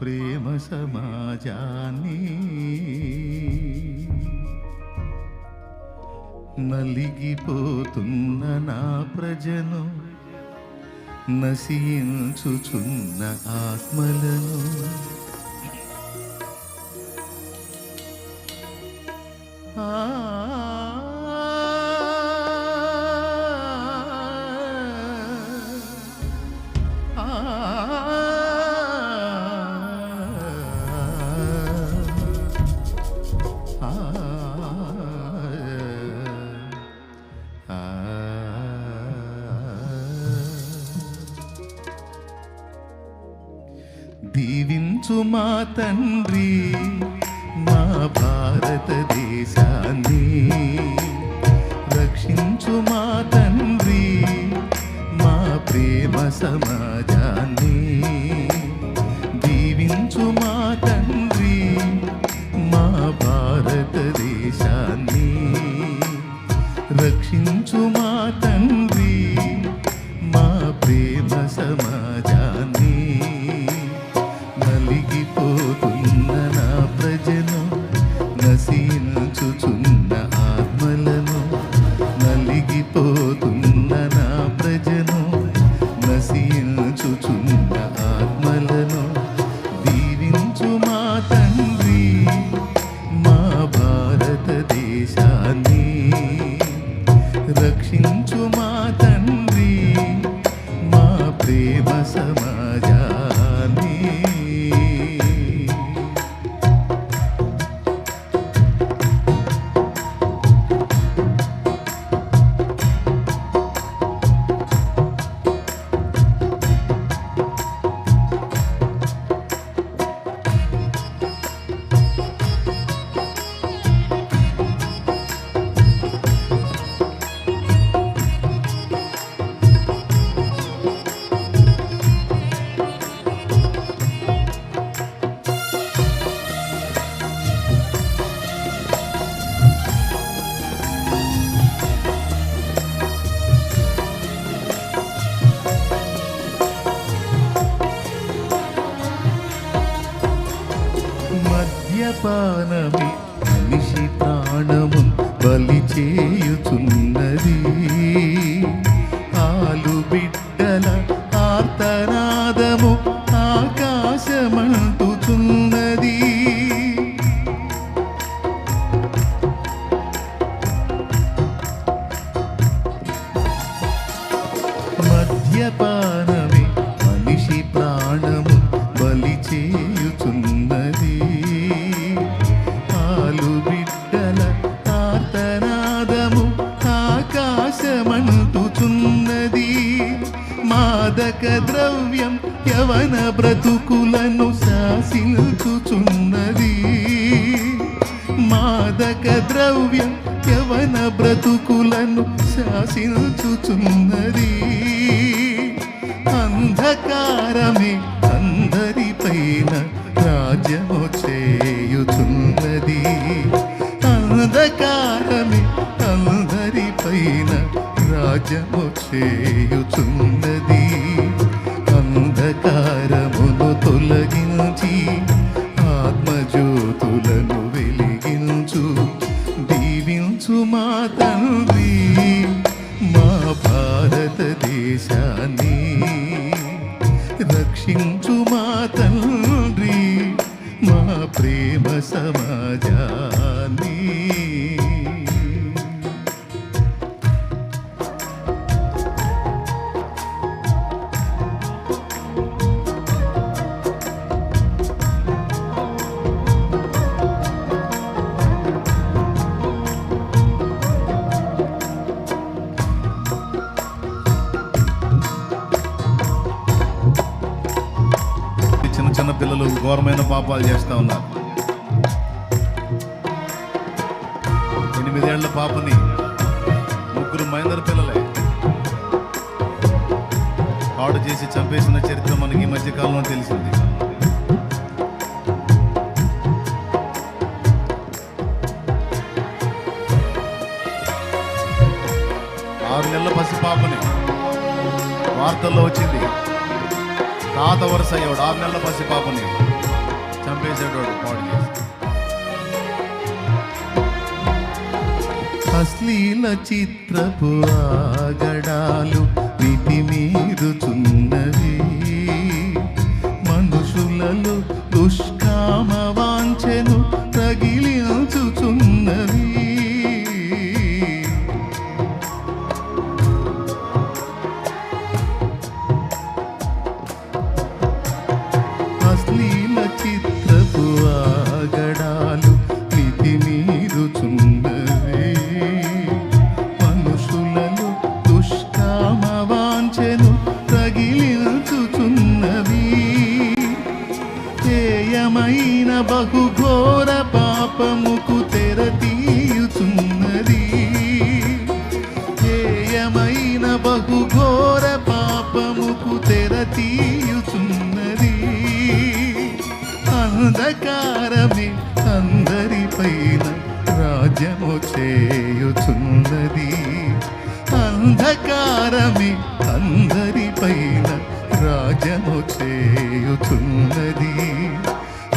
ప్రేమ సమాజాన్ని నలిగిపోతున్న నా ప్రజను నశించుచున్న ఆత్మలను. ఆ మా తండ్రి మా భారతదేశాన్ని రక్షించు మా తండ్రి మా ప్రేమ సమాజాన్ని. ప్రేమ పానమి మనిషి ప్రాణము బలి మాదక ద్రవ్యం యవన బ్రతుకులను శాసిల్చుచున్నది మాదక ద్రవ్యం యవన బ్రతుకులను శాసిల్చుచున్నది పిల్లలు ఘోరమైన పాపాలు చేస్తూ ఉన్నారు. ఎనిమిదేళ్ళ పాపని ముగ్గురు మైనర్ పిల్లలే. పాడు చేసి చంపేసిన చరిత్ర మనకి ఈ మధ్యకాలంలో తెలిసింది. ఆరు నెలల పసి పాపని వార్తల్లో వచ్చింది. తాత వరుస అయ్యాడు ఆరు నెలల పసి పాపని చంపేసేటోడు పాడు చేసి. అశ్లీల చిత్రపు ఆగడాలు రాజ్యము చేయుచున్నది.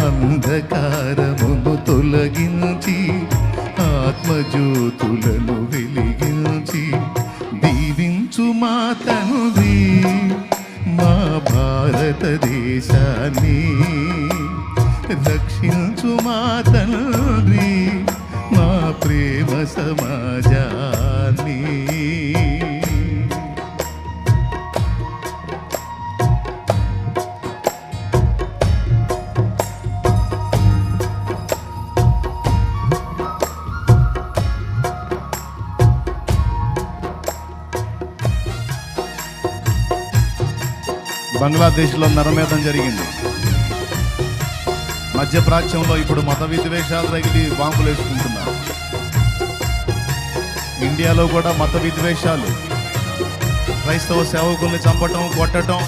అంధకారమును తొలగించి ఆత్మజ్యోతులను వెలిగించి దీవించు మా తండ్రి మా భారతదేశాన్ని రక్షించు మా తండ్రి మా ప్రేమ సమాజ బంగ్లాదేశ్లో నరమేధం జరిగింది. మధ్యప్రాచ్యంలో ఇప్పుడు మత విద్వేషాలు తగిలి బాంబులు వేసుకుంటున్నారు. ఇండియాలో కూడా మత విద్వేషాలు. క్రైస్తవ సేవకుల్ని చంపటం కొట్టటం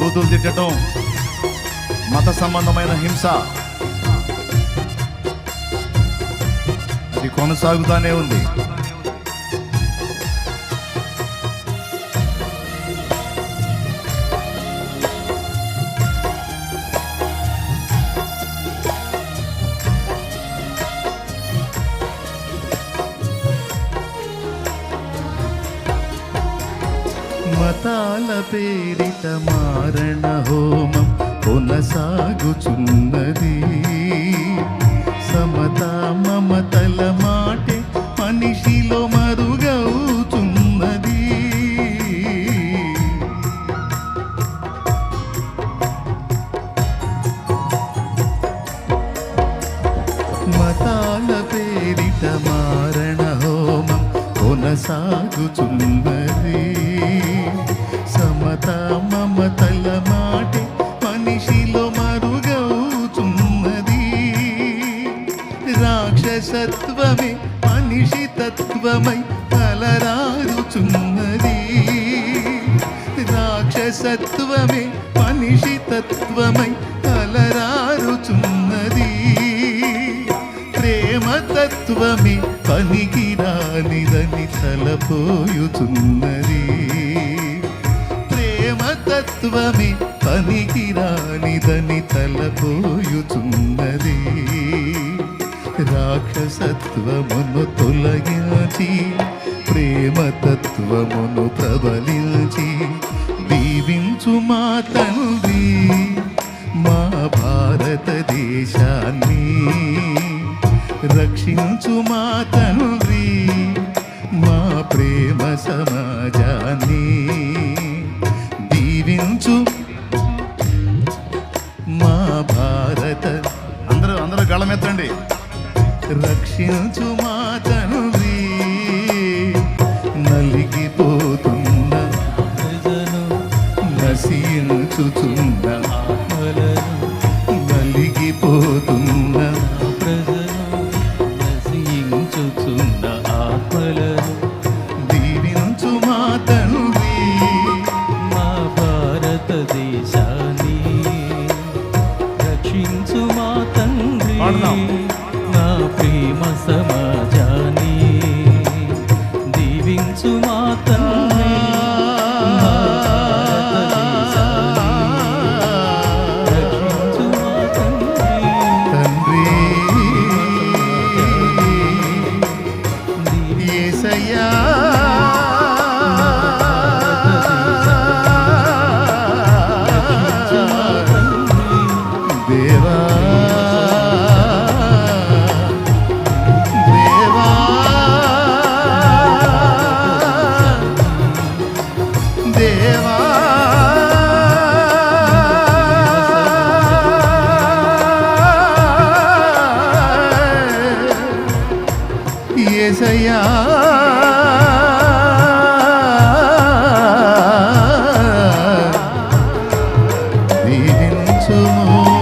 బూతులు తిట్టడం మత సంబంధమైన హింస. అది కొనసాగుతానే ఉంది. మతాల పేరిత మారణ హోమం కొనసాగుచున్నది. సమత మమతల మాటే మనిషిలో మరుగవుతున్నది మతాల పేరిత మారణ హోమం కొనసాగుచున్నది సత్వమే మనిషి తత్వమై అలరారుచున్నది రాక్షసత్వమే మనిషి తత్వమై అలరారుచున్నది ప్రేమతత్వమే పనికిరానిదని తలపోయుచున్నది. ప్రేమతత్వమే పనికిరానిదని తలపోయుచున్నది. రాక్షసత్వమును తొలగించి ప్రేమతత్వమును ప్రబలించి దీవించు మా తండ్రి మా భారతదేశాన్ని. రక్షించు మా తండ్రి మా ప్రేమ సమాజాన్ని. రక్షించు మా నలిగిపోతున్న ప్రజను నశించుతున్నా దీవించుము